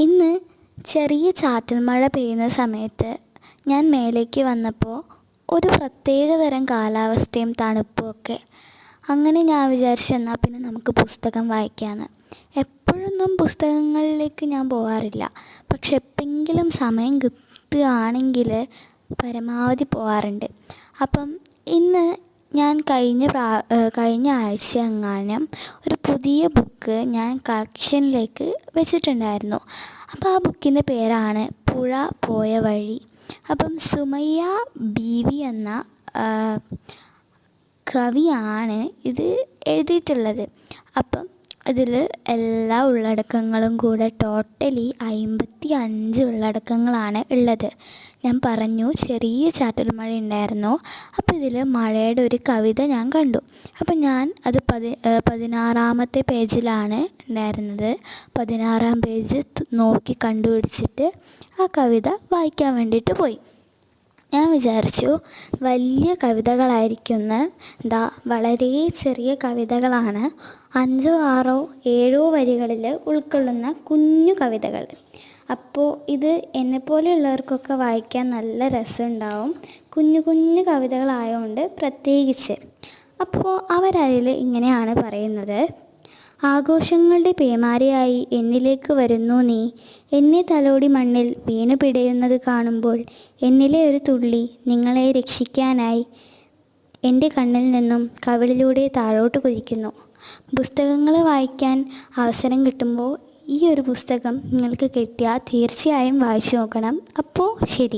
ഇന്ന് ചെറിയ ചാറ്റൽ മഴ പെയ്യുന്ന സമയത്ത് ഞാൻ മേലേക്ക് വന്നപ്പോൾ ഒരു പ്രത്യേക തരം കാലാവസ്ഥയും തണുപ്പും ഒക്കെ അങ്ങനെ ഞാൻ വിചാരിച്ചു എന്നാൽ പിന്നെ നമുക്ക് പുസ്തകം വായിക്കാമെന്ന് എപ്പോഴൊന്നും പുസ്തകങ്ങളിലേക്ക് ഞാൻ പോകാറില്ല പക്ഷെ എപ്പെങ്കിലും സമയം കിട്ടുകയാണെങ്കിൽ പരമാവധി പോകാറുണ്ട് അപ്പം ഇന്ന് ഞാൻ കഴിഞ്ഞ പ്രാ കഴിഞ്ഞ ആഴ്ച എങ്ങാനും ഒരു പുതിയ ബുക്ക് ഞാൻ കളക്ഷനിലേക്ക് വെച്ചിട്ടുണ്ടായിരുന്നു. അപ്പോൾ ആ ബുക്കിന്റെ പേരാണ് പുഴ പോയ വഴി. അപ്പം സുമയ്യ ബീവി എന്ന കവിയാണ് ഇത് എഴുതിയിട്ടുള്ളത്. അപ്പം ഇതിൽ എല്ലാ ഉള്ളടക്കങ്ങളും കൂടെ ടോട്ടലി അമ്പത്തി അഞ്ച് ഉള്ളടക്കങ്ങളാണ് ഉള്ളത്. ഞാൻ പറഞ്ഞു ചെറിയ ചാറ്റൽ മഴ ഉണ്ടായിരുന്നു അപ്പോൾ ഇതിൽ മഴയുടെ ഒരു കവിത ഞാൻ കണ്ടു. അപ്പോൾ ഞാൻ അത് പതി പതിനാറാമത്തെ പേജിലാണ് ഉണ്ടായിരുന്നത്. പതിനാറാം പേജ് നോക്കി കണ്ടുപിടിച്ചിട്ട് ആ കവിത വായിക്കാൻ വേണ്ടിയിട്ട് പോയി. ഞാൻ വിചാരിച്ചു വലിയ കവിതകളായിരിക്കുമെന്ന് എന്താ വളരെ ചെറിയ കവിതകളാണ് അഞ്ചോ ആറോ ഏഴോ വരികളിൽ ഉൾക്കൊള്ളുന്ന കുഞ്ഞു കവിതകൾ. അപ്പോൾ ഇത് എന്നെപ്പോലെയുള്ളവർക്കൊക്കെ വായിക്കാൻ നല്ല രസമുണ്ടാവും. കുഞ്ഞു കുഞ്ഞു കവിതകളായതുകൊണ്ട് പ്രത്യേകിച്ച്. അപ്പോൾ അവരതിൽ ഇങ്ങനെയാണ് പറയുന്നത്. ആഘോഷങ്ങളുടെ പേമാരയായി എന്നിലേക്ക് വരുന്നു നീ. എന്നെ തലോടി മണ്ണിൽ വീണു പിടയുന്നത് കാണുമ്പോൾ എന്നിലെ ഒരു തുള്ളി നിങ്ങളെ രക്ഷിക്കാനായി എന്റെ കണ്ണിൽ നിന്നും കവിളിലൂടെ താഴോട്ട് കുതിക്കുന്നു പുസ്തകങ്ങൾ വായിക്കാൻ അവസരം കിട്ടുമ്പോൾ ഈ ഒരു പുസ്തകം നിങ്ങൾക്ക് കിട്ടിയാൽ തീർച്ചയായും വായിച്ചു നോക്കണം. അപ്പോൾ ശരി.